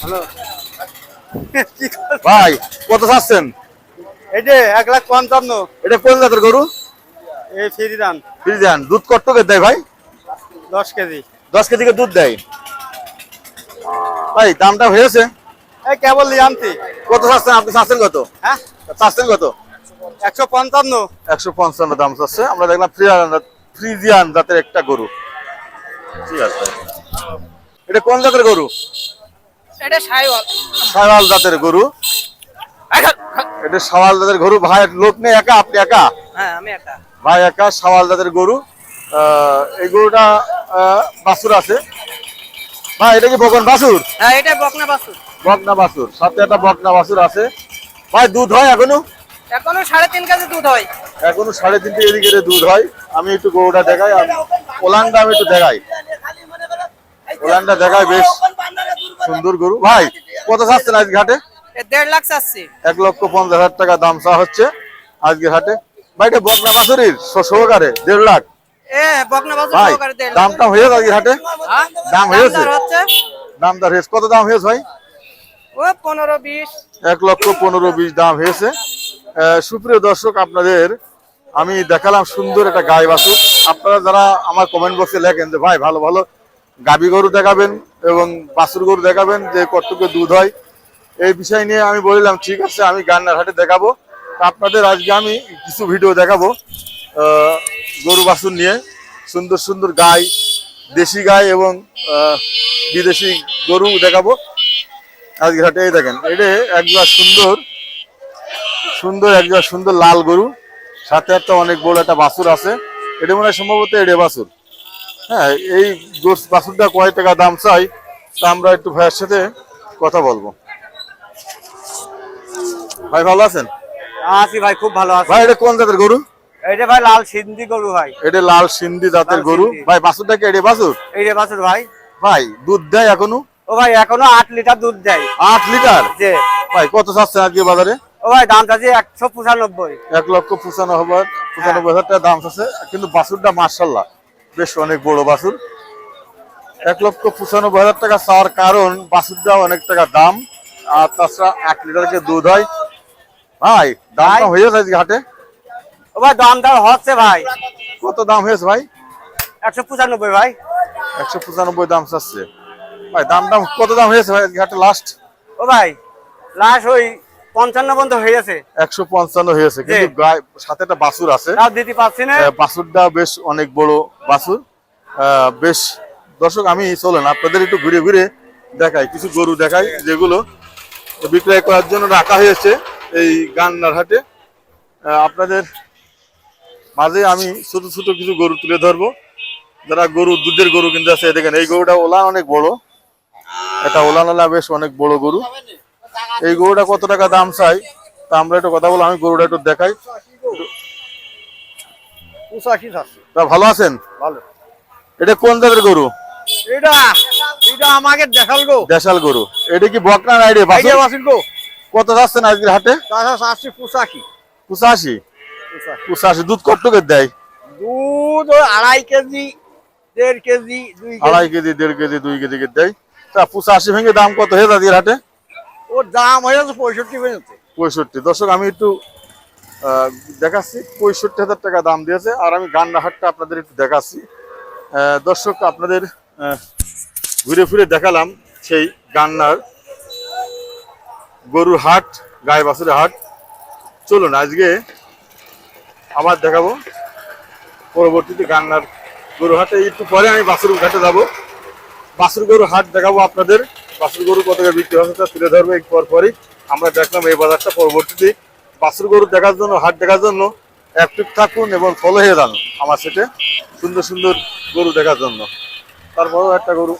Hello. ভাই কত চাচ্ছেন? এই যে এক লাখ পঞ্চান্ন। এটা কোন জাতের গরু? এই ফ্রি দান ফ্রিজিয়ান দুধ কট্টকে দেয় ভাই? দশ কেজি। দশ কেজি করে দুধ দেয়। ভাই দামটা হয়েছে। এই কেবল আনতি। কত চাচ্ছেন? আপনি চাচ্ছেন কত? হ্যাঁ? চাচ্ছেন কত? একশো পঞ্চান্ন। একশো পঞ্চান্ন দাম চাচ্ছে। আমরা দেখলাম ফ্রিজিয়ান ফ্রিজিয়ান জাতের একটা গরু। ঠিক আছে। এটা কোন জাতের গরু? এটা সাইওয়াল। সাওয়াল জাতের গরু। এটা সাওয়াল জাতের গরু। ভাই লোক নেই একা? আপনি একা? হ্যাঁ আমি একটা ভাই একা সাওয়াল জাতের গরু। এই গরুটা বাছুর আছে। ভাই এটা কি বকন বাছুর? হ্যাঁ এটা বকনা বাসু বকনা বাছুর সাথে একটা বকনা বাছুর আছে। ভাই দুধ হয় এখনও? এখনও সাড়ে তিন কেজি দুধ হয়। এখনও সাড়ে তিনটে এদিকে দুধ হয়। আমি একটু গরুটা দেখাই আর ওলানটা আমি একটু দেখাই। ওলানটা দেখাই বেশ সুন্দর গরু। ভাই কত চাচ্ছেন আজকে ঘাটে দেড় লাখ চাচ্ছি। এক লক্ষ পঞ্চাশ হাজার টাকা দাম চা হচ্ছে আজকে হাটে। ভাই এটা বকনা বাছুরির সহকারে দেড় লাখ। ভাই দামটা হয়েছে আজকে হাটে? হ্যাঁ? দাম হয়েছে? দাম দর হয়েছে। কত দাম হয়েছে ভাই? পনেরো বিশ। এক লক্ষ পনেরো বিশ দাম হয়েছে। সুপ্রিয় দর্শক আপনাদের আমি দেখালাম সুন্দর একটা গাই বাছুর। আপনারা যারা আমার কমেন্ট বক্সে লেখেন যে ভাই ভালো ভালো গাবি গরু দেখাবেন এবং বাসুর গরু দেখাবেন যে কতটুকু দুধ হয়? এই বিষয় নিয়ে আমি বললাম ঠিক আছে আমি গান্নার হাটে দেখাবো আপনাদের আজকে আমি কিছু ভিডিও দেখাবো। গরু বাছুর নিয়ে সুন্দর সুন্দর গাই দেশি গাই এবং বিদেশি গরু দেখাবো। আজকে হাটে এই দেখেন এটা একবার সুন্দর সুন্দর একবার সুন্দর লাল গরু। সাথে একটা অনেক বড় একটা বাছুর আছে। এটা মনে হয় সম্ভবত এড়ে বাছুর। হ্যাঁ এই বাছুরটা কয় টাকা দাম চাই তা আমরা একটু ভাইয়ের সাথে কথা বলব। ভাই ভালো আছেন? আছি ভাই খুব ভালো আছি। ভাই এটা কোন জাতের গরু? এইটা ভাই লাল সিন্ধি গরু ভাই। এটা লাল সিন্ধি জাতের গরু। ভাই বাছুরটা কি এড়ে বাছুর? এই যে বাছুর ভাই। ভাই দুধ দেয় এখনও? ও ভাই এখনও আট লিটার দুধ দেয়। আট লিটার? যে ভাই কত চাচ্ছেন আজকে বাজারে? ও ভাই দাম চাচ্ছি একশো পঁচানব্বই। এক লক্ষ পঁচানব্বই পঁচানব্বই হাজার টাকা দাম আছে কিন্তু বাছুরটা মার্শাল্লাহ বেশ অনেক বড় বাছুর। এক লক্ষ পঁচানব্বই হাজার টাকা চাওয়ার কারণ বাছুরটা অনেক টাকা দাম। আর তাছাড়া এক লিটারকে দুধ হয় ভাই দাম। হয়েছে আজকে হাটে। ও ভাই দাম দাম হচ্ছে ভাই। কত দাম হয়েছে ভাই? একশো পঁচানব্বই ভাই। একশো পঁচানব্বই দাম চাচ্ছে। ভাই দাম দাম কত দাম হয়েছে ভাই হাটে লাস্ট ও ভাই লাস্ট ওই পঞ্চান্ন পর্যন্ত হয়ে গেছে। একশো পঞ্চান্ন হয়েছে কিন্তু সাথে একটা আছে। দিতে পারছি না। বেশ অনেক বড় বেশ দর্শক আমি চলেন আপনাদের একটু ঘুরে ঘুরে দেখাই কিছু গরু দেখাই যেগুলো বিক্রয় করার জন্য রাখা হয়েছে এই গান্নার হাটে। আপনাদের মাঝে আমি ছোট ছোট কিছু গরু তুলে ধরবো। যারা গরু দুধের গরু কিন্তু আছে দেখেন এই গরুটা ওলান অনেক বড়। এটা ওলানলা বেশ অনেক বড় গরু। এই গরুটা কত টাকা দাম চাই? তা আমরা একটু কথা বলব আমি গরুটা একটু দেখাই। তা ভালো আছেন? ভালো। এটা কোন জাতের গরু? এটা এটা আমাকে দেখাল গো। দেশাল গরু। এটা কি বকনা রে গো। কত যাচ্ছেন আজকের হাটে? পঁচাশি। পঁচাশি? পঁচাশি দুধ কট্টকের দেয়? দুধ আড়াই কেজি দেড় কেজি দুই আড়াই কেজি দেড় কেজি দুই কেজি দেয়। তা পঁচাশি ভেঙে দাম কত? হয়ে আজকের হাটে? ওর দাম হয়ে যাচ্ছে পঁয়ষট্টি পর্যন্ত পঁয়ষট্টি। দর্শক আমি একটু দেখাচ্ছি। পঁয়ষট্টি হাজার টাকা দাম দিয়েছে। আর আমি গান্ডা হাটটা আপনাদের একটু দেখাচ্ছি। দর্শক আপনাদের ঘুরে ফিরে দেখালাম সেই গান্নার গরুর হাট গায়ে বাছুরের হাট। চলুন আজকে আবার দেখাবো। পরবর্তীতে গান্নার গরু হাটে একটু পরে আমি বাছুর ঘাটে যাব। বাছুর গরু হাট দেখাবো আপনাদের। বাসুর গরু কত করে বিক্রি হচ্ছে তা তুলে ধরবো একটু পর পরই। আমরা দেখলাম এই বাজারটা পরবর্তীতে। বাছুর গরু দেখার জন্য, হাট দেখার জন্য অ্যাক্টিভ থাকুন এবং ফলো হয়ে যান আমার সেটে সুন্দর সুন্দর গরু দেখার জন্য। তারপরেও একটা গরু